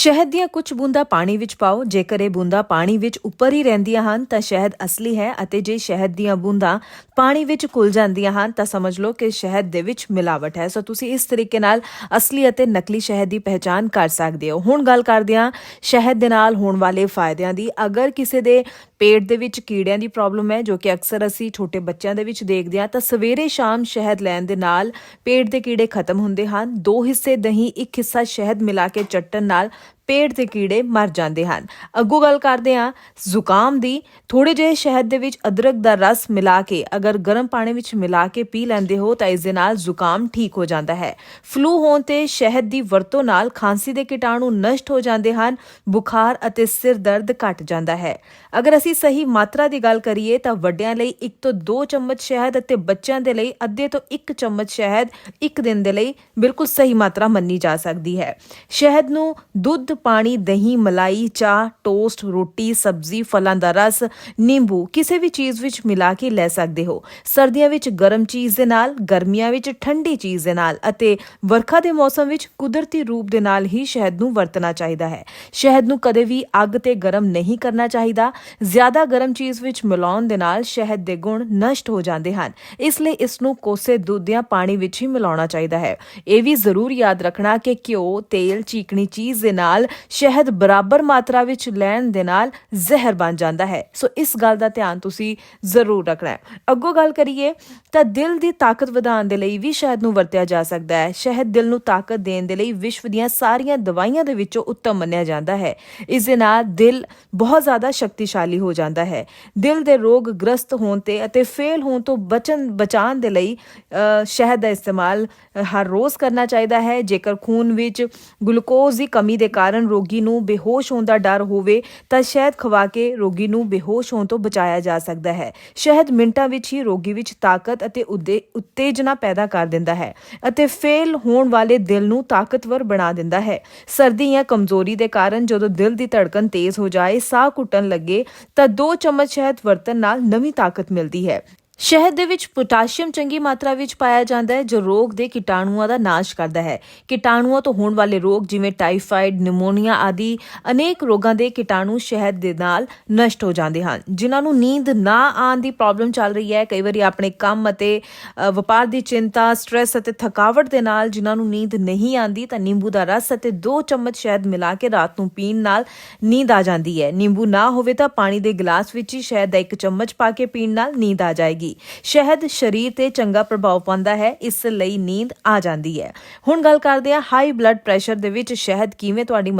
ਸ਼ਹਿਦ ਦੀਆਂ ਕੁਝ ਬੂੰਦਾਂ ਪਾਣੀ ਵਿੱਚ ਪਾਓ। ਜੇਕਰ ਇਹ ਬੂੰਦਾਂ ਪਾਣੀ ਵਿੱਚ ਉੱਪਰ ਹੀ ਰਹਿੰਦੀਆਂ ਹਨ, ਤਾਂ ਸ਼ਹਿਦ ਅਸਲੀ ਹੈ ਅਤੇ ਜੇ ਸ਼ਹਿਦ ਦੀਆਂ ਬੂੰਦਾਂ ਪਾਣੀ ਵਿੱਚ ਘੁਲ ਜਾਂਦੀਆਂ ਹਨ, ਤਾਂ ਸਮਝ ਲਓ ਕਿ ਸ਼ਹਿਦ ਦੇ ਵਿੱਚ ਮਿਲਾਵਟ ਹੈ। ਸੋ ਤੁਸੀਂ ਇਸ ਤਰੀਕੇ ਨਾਲ ਅਸਲੀ ਅਤੇ ਨਕਲੀ ਸ਼ਹਿਦ ਦੀ ਪਹਿਚਾਣ ਕਰ ਸਕਦੇ ਹੋ। ਹੁਣ ਗੱਲ ਕਰਦੇ ਹਾਂ ਸ਼ਹਿਦ ਦੇ ਨਾਲ ਹੋਣ ਵਾਲੇ ਫਾਇਦਿਆਂ ਦੀ। ਅਗਰ ਕਿਸੇ ਦੇ ਪੇਟ ਦੇ ਵਿੱਚ ਕੀੜਿਆਂ ਦੀ ਪ੍ਰੋਬਲਮ ਹੈ, ਜੋ ਕਿ ਅਕਸਰ ਅਸੀਂ ਛੋਟੇ ਬੱਚਿਆਂ ਦੇ ਵਿੱਚ ਦੇਖਦੇ ਹਾਂ, ਤਾਂ ਸਵੇਰੇ ਸ਼ਾਮ ਸ਼ਹਿਦ ਲੈਣ ਦੇ ਨਾਲ ਪੇਟ ਦੇ ਕੀੜੇ ਖਤਮ ਹੁੰਦੇ ਹਨ। ਦੋ ਹਿੱਸੇ ਦਹੀਂ, ਇੱਕ ਹਿੱਸਾ ਸ਼ਹਿਦ ਮਿਲਾ ਕੇ ਚੱਟਣ ਨਾਲ ਪੇਟ ਦੇ ਕੀੜੇ ਮਰ ਜਾਂਦੇ ਹਨ। ਅੱਗੋਂ ਗੱਲ ਕਰਦੇ ਹਾਂ, ਜ਼ੁਕਾਮ ਦੀ ਥੋੜੇ ਜਿਹੇ ਸ਼ਹਿਦ ਦੇ ਵਿੱਚ ਅਦਰਕ ਦਾ ਰਸ ਮਿਲਾ ਕੇ, ਅਗਰ ਗਰਮ ਪਾਣੀ ਵਿੱਚ ਮਿਲਾ ਕੇ ਪੀ ਲੈਂਦੇ ਹੋ ਤਾਂ ਇਸ ਦੇ ਨਾਲ ਜ਼ੁਕਾਮ ਠੀਕ ਹੋ ਜਾਂਦਾ ਹੈ। ਫਲੂ ਹੋਣ ਤੇ ਸ਼ਹਿਦ ਦੀ ਵਰਤੋਂ ਨਾਲ ਖਾਂਸੀ ਦੇ ਕੀਟਾਣੂ ਨਸ਼ਟ ਹੋ ਜਾਂਦੇ ਹਨ, ਬੁਖਾਰ ਅਤੇ ਸਿਰ ਦਰਦ ਘਟ ਜਾਂਦਾ ਹੈ। ਅਗਰ ਅਸੀਂ ਸਹੀ ਮਾਤਰਾ ਦੀ ਗੱਲ ਕਰੀਏ ਤਾਂ ਵੱਡਿਆਂ ਲਈ 1 ਤੋਂ 2 ਚਮਚ ਸ਼ਹਿਦ ਅਤੇ ਬੱਚਿਆਂ ਦੇ ਲਈ ਅੱਧੇ ਤੋਂ 1 ਚਮਚ ਸ਼ਹਿਦ ਇੱਕ ਦਿਨ ਦੇ ਲਈ ਬਿਲਕੁਲ ਸਹੀ ਮਾਤਰਾ ਮੰਨੀ ਜਾ ਸਕਦੀ ਹੈ। ਸ਼ਹਿਦ ਨੂੰ ਦੁੱਧ ਪਾਣੀ, ਦਹੀਂ, ਮਲਾਈ, ਚਾਹ, ਟੋਸਟ, ਰੋਟੀ, ਸਬਜ਼ੀ, ਫਲਾਂ ਦਾ ਰਸ, ਨਿੰਬੂ ਕਿਸੇ ਵੀ ਚੀਜ਼ ਵਿੱਚ ਮਿਲਾ ਕੇ ਲੈ ਸਕਦੇ ਹੋ। ਸਰਦੀਆਂ ਵਿੱਚ ਗਰਮ ਚੀਜ਼ ਦੇ ਨਾਲ, ਗਰਮੀਆਂ ਵਿੱਚ ਠੰਡੀ ਚੀਜ਼ ਦੇ ਨਾਲ ਅਤੇ ਵਰਖਾ ਦੇ ਮੌਸਮ ਵਿੱਚ ਕੁਦਰਤੀ ਰੂਪ ਦੇ ਨਾਲ ਹੀ ਸ਼ਹਿਦ ਨੂੰ ਵਰਤਣਾ ਚਾਹੀਦਾ ਹੈ। ਸ਼ਹਿਦ ਨੂੰ ਕਦੇ ਵੀ ਅੱਗ ਤੇ ਗਰਮ ਨਹੀਂ ਕਰਨਾ ਚਾਹੀਦਾ। ਜ਼ਿਆਦਾ ਗਰਮ ਚੀਜ਼ ਵਿੱਚ ਮਿਲਾਉਣ ਦੇ ਨਾਲ ਸ਼ਹਿਦ ਦੇ ਗੁਣ ਨਸ਼ਟ ਹੋ ਜਾਂਦੇ ਹਨ। ਇਸ ਲਈ ਇਸ ਨੂੰ ਕੋਸੇ ਦੁੱਧ ਜਾਂ ਪਾਣੀ ਵਿੱਚ ਹੀ ਮਿਲਾਉਣਾ ਚਾਹੀਦਾ ਹੈ। ਇਹ ਵੀ ਜ਼ਰੂਰ ਯਾਦ ਰੱਖਣਾ ਕਿ ਘਿਓ, ਤੇਲ, ਚੀਕਣੀ ਚੀਜ਼ ਦੇ ਨਾਲ ਸ਼ਹਿਦ ਬਰਾਬਰ ਮਾਤਰਾ ਵਿੱਚ ਲੈਣ ਦੇ ਨਾਲ ਜ਼ਹਿਰ ਬਣ ਜਾਂਦਾ ਹੈ। ਸੋ ਇਸ ਗੱਲ ਦਾ ਧਿਆਨ ਤੁਸੀਂ ਜ਼ਰੂਰ ਰੱਖਣਾ ਹੈ। ਅੱਗੋਂ ਗੱਲ ਕਰੀਏ ਤਾਂ ਦਿਲ ਦੀ ਤਾਕਤ ਵਧਾਉਣ ਦੇ ਲਈ ਵੀ ਸ਼ਹਿਦ ਨੂੰ ਵਰਤਿਆ ਜਾ ਸਕਦਾ ਹੈ। ਸ਼ਹਿਦ ਦਿਲ ਨੂੰ ਤਾਕਤ ਦੇਣ ਦੇ ਲਈ ਵਿਸ਼ਵ ਦੀਆਂ ਸਾਰੀਆਂ ਦਵਾਈਆਂ ਦੇ ਵਿੱਚੋਂ ਉੱਤਮ ਮੰਨਿਆ ਜਾਂਦਾ ਹੈ। ਇਸ ਦੇ ਨਾਲ ਦਿਲ ਬਹੁਤ ਜ਼ਿਆਦਾ ਸ਼ਕਤੀਸ਼ਾਲੀ ਹੋ ਜਾਂਦਾ ਹੈ। ਦਿਲ ਦੇ ਰੋਗ ਗ੍ਰਸਤ ਹੋਣ ਤੇ ਅਤੇ ਫੇਲ ਹੋਣ ਤੋਂ ਬਚਣ, ਬਚਾਉਣ ਦੇ ਲਈ ਸ਼ਹਿਦ ਦਾ ਇਸਤੇਮਾਲ ਹਰ ਰੋਜ਼ ਕਰਨਾ ਚਾਹੀਦਾ ਹੈ। ਜੇਕਰ ਖੂਨ ਵਿੱਚ ਗਲੂਕੋਜ਼ ਦੀ ਕਮੀ ਦੇ ਕਾਰਨ ਰੋਗੀ ਨੂੰ ਬੇਹੋਸ਼ ਹੋਣ ਦਾ ਡਰ ਹੋਵੇ ਤਾਂ ਸ਼ਹਿਦ ਖਵਾ ਕੇ ਰੋਗੀ ਨੂੰ ਬੇਹੋਸ਼ ਹੋਣ ਤੋਂ ਬਚਾਇਆ ਜਾ ਸਕਦਾ ਹੈ। ਸ਼ਹਿਦ ਮਿੰਟਾਂ ਵਿੱਚ ਹੀ ਰੋਗੀ ਵਿੱਚ ਤਾਕਤ ਅਤੇ ਉਤੇਜਨਾ ਪੈਦਾ ਕਰ ਦਿੰਦਾ ਹੈ ਅਤੇ ਫੇਲ ਹੋਣ ਵਾਲੇ ਦਿਲ ਨੂੰ ਤਾਕਤਵਰ ਬਣਾ ਦਿੰਦਾ ਹੈ। ਸਰਦੀ ਜਾਂ ਕਮਜ਼ੋਰੀ ਦੇ ਕਾਰਨ ਜਦੋਂ ਦਿਲ ਦੀ ਧੜਕਨ ਤੇਜ਼ ਹੋ ਜਾਏ, ਸਾਹ ਘੁੱਟਣ ਲੱਗੇ ਤਾਂ 2 ਚਮਚ ਸ਼ਹਿਦ ਵਰਤਣ ਨਾਲ ਨਵੀਂ ਤਾਕਤ ਮਿਲਦੀ ਹੈ। ਸ਼ਹਿਦ ਦੇ ਵਿੱਚ ਪੋਟਾਸ਼ੀਅਮ ਚੰਗੀ ਮਾਤਰਾ ਵਿੱਚ ਪਾਇਆ ਜਾਂਦਾ ਹੈ, ਜੋ ਰੋਗ ਦੇ ਕੀਟਾਣੂਆਂ ਦਾ ਨਾਸ਼ ਕਰਦਾ ਹੈ। ਕੀਟਾਣੂਆਂ ਤੋਂ ਹੋਣ ਵਾਲੇ ਰੋਗ ਜਿਵੇਂ ਟਾਈਫਾਈਡ ਨਿਮੋਨੀਆ ਆਦਿ ਅਨੇਕ ਰੋਗਾਂ ਦੇ ਕੀਟਾਣੂ ਸ਼ਹਿਦ ਦੇ ਨਾਲ ਨਸ਼ਟ ਹੋ ਜਾਂਦੇ ਹਨ, ਜਿਨ੍ਹਾਂ ਨੂੰ ਨੀਂਦ ਨਾ ਆਉਣ ਦੀ ਪ੍ਰੋਬਲਮ ਚੱਲ ਰਹੀ ਹੈ। ਕਈ ਵਾਰੀ ਆਪਣੇ ਕੰਮ ਅਤੇ ਵਪਾਰ ਦੀ ਚਿੰਤਾ ਸਟ੍ਰੈਸ ਅਤੇ ਥਕਾਵਟ ਦੇ ਨਾਲ ਜਿਨ੍ਹਾਂ ਨੂੰ ਨੀਂਦ ਨਹੀਂ ਆਉਂਦੀ, ਤਾਂ ਨਿੰਬੂ ਦਾ ਰਸ ਅਤੇ 2 ਚਮਚ ਸ਼ਹਿਦ ਮਿਲਾ ਕੇ ਰਾਤ ਨੂੰ ਪੀਣ ਨਾਲ ਨੀਂਦ ਆ ਜਾਂਦੀ ਹੈ। ਨਿੰਬੂ ਨਾ ਹੋਵੇ ਤਾਂ ਪਾਣੀ ਦੇ ਗਲਾਸ ਵਿੱਚ ਹੀ ਸ਼ਹਿਦ ਦਾ ਇੱਕ ਚਮਚ ਪਾ ਕੇ ਪੀਣ ਨਾਲ ਨੀਂਦ ਆ ਜਾਏਗੀ। ਸ਼ਹਿਦ ਸਰੀਰ ਤੇ ਚੰਗਾ ਪ੍ਰਭਾਵ ਪਾਉਂਦਾ ਹੈ, ਇਸ ਲਈ ਨੀਂਦ ਆ ਜਾਂਦੀ ਹੈ। ਹੁਣ ਗੱਲ ਕਰਦੇ ਹਾਂ ਹਾਈ ਬਲੱਡ ਪ੍ਰੈਸ਼ਰ ਦੇ ਵਿੱਚ ਸ਼ਹਿਦ ਕਿਵੇਂ ਤੁਹਾਡੀ